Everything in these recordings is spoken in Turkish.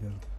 geldi.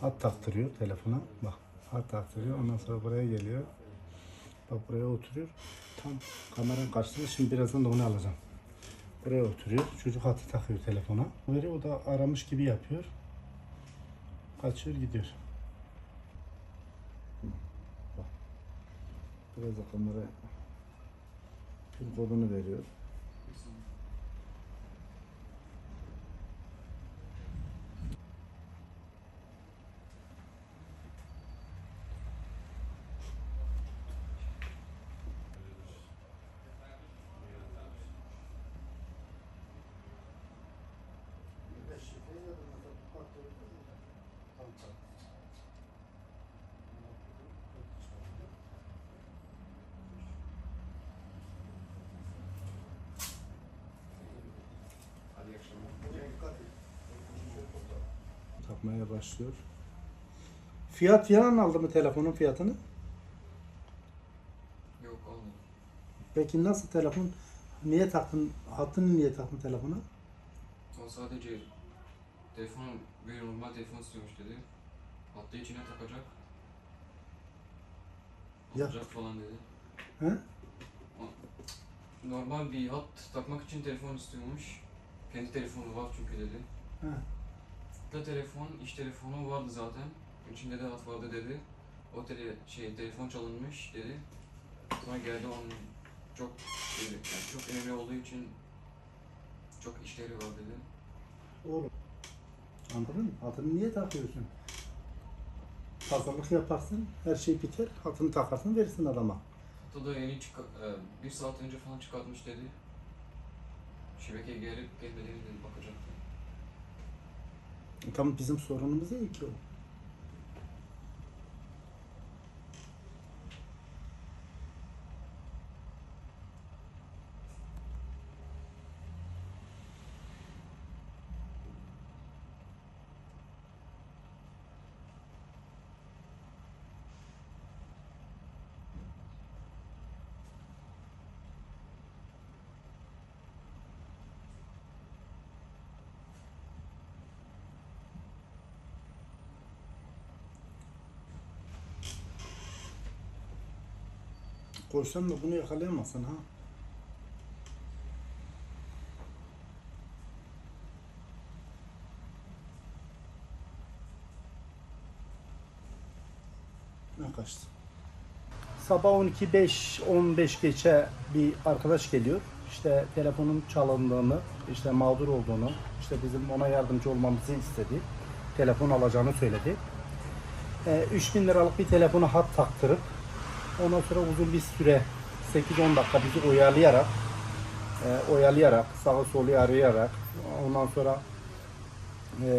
Hat taktırıyor telefona. Bak hat taktırıyor. Ondan sonra buraya geliyor. Bak buraya oturuyor. Tam kameranın karşısında. Şimdi birazdan da onu alacağım. Buraya oturuyor. Çocuk hatı takıyor telefona. Veriyor o da aramış gibi yapıyor. Kaçıyor gidiyor. Bak. Biraz da kamera pin kodunu veriyor. Dikkat et. Takmaya başlıyor. Fiyat falan aldı mı telefonun fiyatını? Yok olmadı. Peki nasıl telefon? Niye taktın? Hattını niye taktın telefona? O sadece telefon bir normal telefon istiyormuş dedi. Hatta içine takacak. Ya. Alacak falan dedi. He? Normal bir hat takmak için telefon istiyormuş. Kendi telefonu var çünkü dedi. He. Da telefon, iş telefonu vardı zaten. İçinde de hat vardı dedi. O tele, şey, telefon çalınmış dedi. Sonra geldi onun çok dedi, yani çok önemli olduğu için çok işleri var dedi. Oğlum. Anladın mı? Hatını niye takıyorsun? Pazarlık yaparsın, her şey biter, hatını takarsın, verirsin adama. Hatta da yeni çık e, bir saat önce falan çıkartmış dedi. Şebekeye gelip gelmediğini dedi bakacaktı. E tamam bizim sorunumuz değil ki o. Koysan da bunu yakalayamazsın ha. Ne kaçtı? Sabah 12.05 15 geçe bir arkadaş geliyor. İşte telefonun çalındığını, işte mağdur olduğunu, işte bizim ona yardımcı olmamızı istedi. Telefon alacağını söyledi. E, 3000 liralık bir telefonu hat taktırıp Ondan sonra uzun bir süre 8-10 dakika bizi oyalayarak e, oyalayarak sağa solu arayarak ondan sonra e,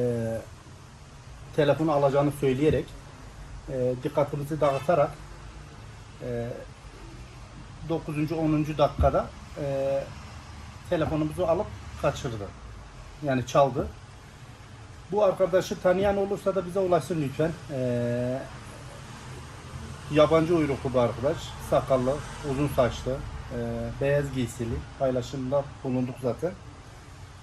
telefonu alacağını söyleyerek e, dikkatimizi dağıtarak e, 9. 10. dakikada e, telefonumuzu alıp kaçırdı. Yani çaldı. Bu arkadaşı tanıyan olursa da bize ulaşsın lütfen. E, Yabancı uyruklu bir arkadaş. Sakallı, uzun saçlı, e, beyaz giysili. Paylaşımda bulunduk zaten.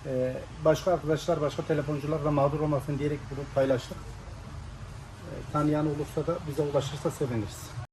E, başka arkadaşlar, başka telefoncular da mağdur olmasın diyerek bunu paylaştık. E, tanıyan olursa da bize ulaşırsa seviniriz.